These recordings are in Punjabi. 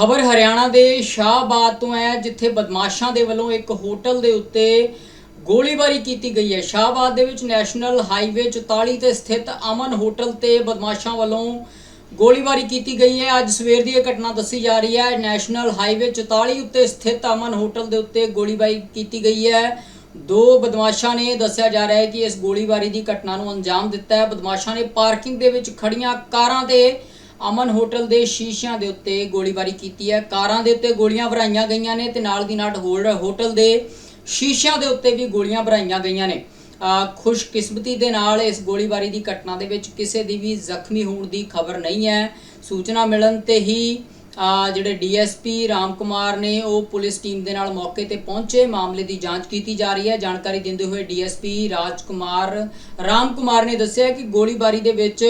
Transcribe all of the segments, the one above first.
ਖਬਰ ਹਰਿਆਣਾ ਦੇ ਸ਼ਾਹਬਾਦ ਤੋਂ ਹੈ, ਜਿੱਥੇ ਬਦਮਾਸ਼ਾਂ ਦੇ ਵੱਲੋਂ ਇੱਕ ਹੋਟਲ ਦੇ ਉੱਤੇ ਗੋਲੀਬਾਰੀ ਕੀਤੀ ਗਈ ਹੈ। ਸ਼ਾਹਬਾਦ ਦੇ ਵਿੱਚ ਨੈਸ਼ਨਲ ਹਾਈਵੇ 44 ਤੇ ਸਥਿਤ ਅਮਨ ਹੋਟਲ ਤੇ ਬਦਮਾਸ਼ਾਂ ਵੱਲੋਂ ਗੋਲੀਬਾਰੀ ਕੀਤੀ ਗਈ ਹੈ। ਅੱਜ ਸਵੇਰ ਦੀ ਇਹ ਘਟਨਾ ਦੱਸੀ ਜਾ ਰਹੀ ਹੈ। ਨੈਸ਼ਨਲ ਹਾਈਵੇ 44 ਉੱਤੇ ਸਥਿਤ ਅਮਨ ਹੋਟਲ ਦੇ ਉੱਤੇ ਗੋਲੀਬਾਰੀ ਕੀਤੀ ਗਈ ਹੈ। ਦੋ ਬਦਮਾਸ਼ਾਂ ਨੇ ਦੱਸਿਆ ਜਾ ਰਿਹਾ ਹੈ ਕਿ ਇਸ ਗੋਲੀਬਾਰੀ ਦੀ ਘਟਨਾ ਨੂੰ ਅੰਜਾਮ ਦਿੱਤਾ ਹੈ। ਬਦਮਾਸ਼ਾਂ ਨੇ ਪਾਰਕਿੰਗ ਦੇ ਵਿੱਚ ਖੜੀਆਂ ਕਾਰਾਂ 'ਤੇ ਅਮਨ ਹੋਟਲ ਦੇ ਸ਼ੀਸ਼ਿਆਂ ਦੇ ਉੱਤੇ ਗੋਲੀਬਾਰੀ ਕੀਤੀ ਹੈ। ਕਾਰਾਂ ਦੇ ਉੱਤੇ ਗੋਲੀਆਂ ਭਰਾਈਆਂ ਗਈਆਂ ਨੇ ਤੇ ਨਾਲ ਦੀ ਨਾਲ ਹੋਰ ਹੋਟਲ ਦੇ ਸ਼ੀਸ਼ਿਆਂ ਦੇ ਉੱਤੇ ਵੀ ਗੋਲੀਆਂ ਭਰਾਈਆਂ ਗਈਆਂ ਨੇ। ਖੁਸ਼ਕਿਸਮਤੀ ਦੇ ਨਾਲ ਇਸ ਗੋਲੀਬਾਰੀ ਦੀ ਘਟਨਾ ਦੇ ਵਿੱਚ ਕਿਸੇ ਦੀ ਵੀ ਜ਼ਖਮੀ ਹੋਣ ਦੀ ਖਬਰ ਨਹੀਂ ਹੈ। ਸੂਚਨਾ ਮਿਲਣ ਤੇ ਹੀ ਅਹ ਜਿਹੜੇ ਡੀਐਸਪੀ ਰਾਮ ਕੁਮਾਰ ਨੇ ਉਹ ਪੁਲਿਸ ਟੀਮ ਦੇ ਨਾਲ ਮੌਕੇ ਤੇ ਪਹੁੰਚੇ। ਮਾਮਲੇ ਦੀ ਜਾਂਚ ਕੀਤੀ ਜਾ ਰਹੀ ਹੈ। ਜਾਣਕਾਰੀ ਦਿੰਦੇ ਹੋਏ ਡੀਐਸਪੀ ਰਾਜ ਕੁਮਾਰ ਰਾਮ ਕੁਮਾਰ ਨੇ ਦੱਸਿਆ ਕਿ ਗੋਲੀਬਾਰੀ ਦੇ ਵਿੱਚ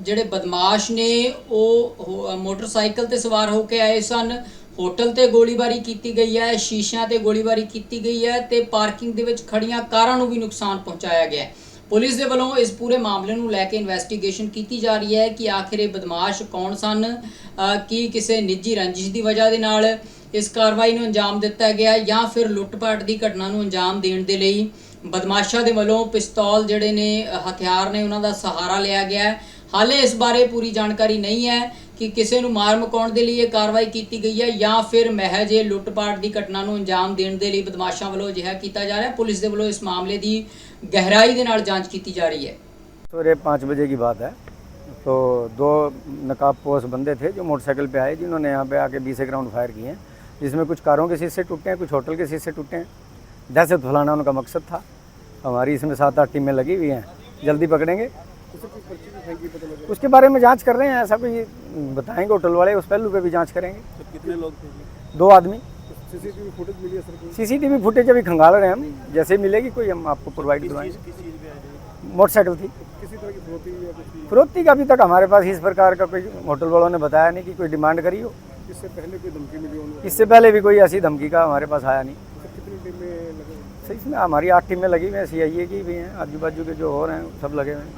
ਜਿਹੜੇ ਬਦਮਾਸ਼ ਨੇ, ਉਹ ਹੋ- ਮੋਟਰਸਾਈਕਲ ਤੇ ਸਵਾਰ ਹੋ ਕੇ ਆਏ ਸਨ। ਹੋਟਲ ਤੇ ਗੋਲੀਬਾਰੀ ਕੀਤੀ ਗਈ ਹੈ, ਸ਼ੀਸ਼ਿਆਂ ਤੇ ਗੋਲੀਬਾਰੀ ਕੀਤੀ ਗਈ ਹੈ ਤੇ ਪਾਰਕਿੰਗ ਦੇ ਵਿੱਚ ਖੜੀਆਂ ਕਾਰਾਂ ਨੂੰ ਵੀ ਨੁਕਸਾਨ ਪਹੁੰਚਾਇਆ ਗਿਆ ਹੈ। ਪੁਲਿਸ ਦੇ ਵੱਲੋਂ ਇਸ ਪੂਰੇ ਮਾਮਲੇ ਨੂੰ ਲੈ ਕੇ ਇਨਵੈਸਟੀਗੇਸ਼ਨ ਕੀਤੀ ਜਾ ਰਹੀ ਹੈ ਕਿ ਆਖਿਰ ਇਹ ਬਦਮਾਸ਼ ਕੌਣ ਸਨ ਕੀ ਕਿਸੇ ਨਿੱਜੀ ਰੰਜਿਸ਼ ਦੀ ਵਜ੍ਹਾ ਦੇ ਨਾਲ ਇਸ ਕਾਰਵਾਈ ਨੂੰ ਅੰਜਾਮ ਦਿੱਤਾ ਗਿਆ ਜਾਂ ਫਿਰ ਲੁੱਟਪਾਟ ਦੀ ਘਟਨਾ ਨੂੰ ਅੰਜਾਮ ਦੇਣ ਦੇ ਲਈ ਬਦਮਾਸ਼ਾਂ ਦੇ ਵੱਲੋਂ ਪਿਸਤੌਲ ਜਿਹੜੇ ਨੇ ਅ, ਹਥਿਆਰ ਨੇ ਉਹਨਾਂ ਦਾ ਸਹਾਰਾ ਲਿਆ ਗਿਆ ਹੈ ਹਾਲੇ ਇਸ ਬਾਰੇ ਪੂਰੀ ਜਾਣਕਾਰੀ ਨਹੀਂ ਹੈ ਕਿ ਕਿਸੇ ਨੂੰ ਮਾਰ ਮਕਾਉਣ ਦੇ ਲਈ ਇਹ ਕਾਰਵਾਈ ਕੀਤੀ ਗਈ ਹੈ ਜਾਂ ਫਿਰ ਮਹਿਜ ਇਹ ਲੁੱਟਪਾਟ ਦੀ ਘਟਨਾ ਨੂੰ ਅੰਜਾਮ ਦੇਣ ਦੇ ਲਈ ਬਦਮਾਸ਼ਾਂ ਵੱਲੋਂ ਅਜਿਹਾ ਕੀਤਾ ਜਾ ਰਿਹਾ ਹੈ ਪੁਲਿਸ ਦੇ ਵੱਲੋਂ ਇਸ ਮਾਮਲੇ ਦੀ ਗਹਿਰਾਈ ਦੇ ਨਾਲ ਜਾਂਚ ਕੀਤੀ ਜਾ ਰਹੀ ਹੈ सवेरे पाँच बजे की बात है तो दो नकाब पोस बंदे थे जो मोटरसाइकिल पे आए जिन्होंने यहाँ पे आके बीस एक राउंड फायर किए हैं जिसमें कुछ कारों के शीशे टूटे हैं कुछ होटल के शीशे टूटे हैं दहशत फैलाना उनका मकसद था। हमारी इसमें सात आठ टीमें लगी हुई हैं। जल्दी पकड़ेंगे। उसके बारे में जाँच कर रहे हैं ऐसा कोई बताएँगे होटल वाले उस पहलू पे भी जाँच करेंगे। तो कितने लोग थे? दो आदमी। सीसीटीवी फुटेज मिली है सर सीसीटीवी फुटेज अभी खंगाल रहे हैं हम। जैसे ही मिलेगी कोई हम आपको प्रोवाइड करवाएँगे। मोटरसाइकिल थी। किसी तरह की फरोती का अभी तक हमारे पास इस प्रकार का कोई होटल वालों ने बताया नहीं कि कोई डिमांड करी हो। इससे पहले कोई धमकी मिली इससे पहले भी कोई ऐसी धमकी का हमारे पास आया नहीं। टीमें लगे सही इसमें हमारी आठ टीमें लगी हुई हैं सी आई ए की भी हैं आजू बाजू के जो और हैं सब लगे हुए हैं